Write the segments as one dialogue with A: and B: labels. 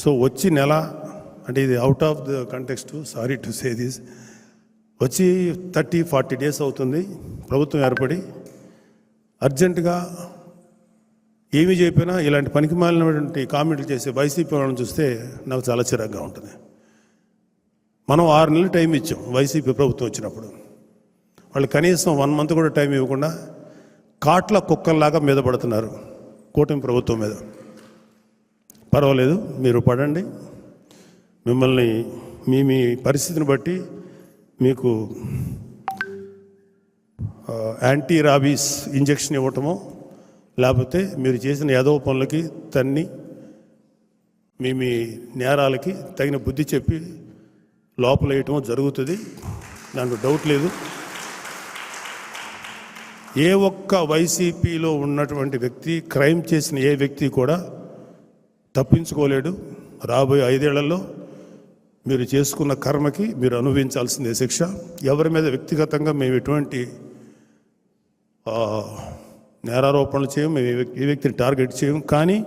A: So వచ్చి నెల అంటే ఇది out of the context sorry to say this వచ్చి థర్టీ ఫార్టీ డేస్ అవుతుంది ప్రభుత్వం ఏర్పడి అర్జెంటుగా ఏమి చెప్పినా ఇలాంటి పనికి మాలినటువంటి కామెంట్లు చేసే వైసీపీ వాళ్ళని చూస్తే నాకు చాలా చిరాగ్గా ఉంటుంది. మనం ఆరు నెలలు టైం ఇచ్చాం వైసీపీ ప్రభుత్వం వచ్చినప్పుడు. వాళ్ళు కనీసం వన్ మంత్ కూడా టైం ఇవ్వకుండా కాట్ల కుక్కల్లాగా మీద పడుతున్నారు కూటమి ప్రభుత్వం మీద. పర్వాలేదు మీరు పడండి. మిమ్మల్ని మీ మీ పరిస్థితిని బట్టి మీకు యాంటీ రాబీస్ ఇంజెక్షన్ ఇవ్వటమో లేకపోతే మీరు చేసిన యాదవ పనులకి తన్ని మీ మీ నేరాలకి తగిన బుద్ధి చెప్పి లోపలేయటమో జరుగుతుంది. దాంట్లో డౌట్ లేదు. ఏ ఒక్క వైసీపీలో ఉన్నటువంటి వ్యక్తి క్రైమ్ చేసిన ఏ వ్యక్తి కూడా తప్పించుకోలేడు. రాబోయే ఐదేళ్ళలో మీరు చేసుకున్న కర్మకి మీరు అనుభవించాల్సిందే శిక్ష. ఎవరి మీద వ్యక్తిగతంగా మేము ఎటువంటి నేరారోపణలు చేయం మేము ఏ వ్యక్తిని టార్గెట్ చేయం కానీ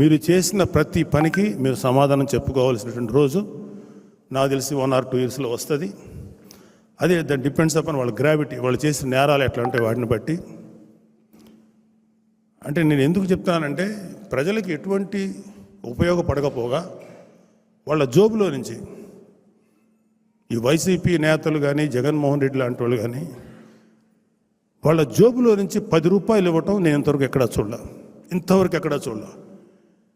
A: మీరు చేసిన ప్రతి పనికి మీరు సమాధానం చెప్పుకోవాల్సినటువంటి రోజు నాకు తెలిసి వన్ ఆర్ టూ ఇయర్స్లో వస్తుంది. అదే దాని డిపెండ్స్ అపాన్ వాళ్ళ గ్రావిటీ వాళ్ళు చేసిన నేరాలు ఎట్లా ఉంటాయి వాటిని బట్టి అంటే నేను ఎందుకు చెప్తానంటే ప్రజలకు ఎటువంటి ఉపయోగపడకపోగా వాళ్ళ జోబులో నుంచి ఈ వైసీపీ నేతలు కానీ జగన్మోహన్ రెడ్డి లాంటి వాళ్ళు కానీ వాళ్ళ జోబులో నుంచి పది రూపాయలు ఇవ్వటం నేను ఇంతవరకు ఎక్కడా చూడలే. ఇంతవరకు ఎక్కడా చూడలే.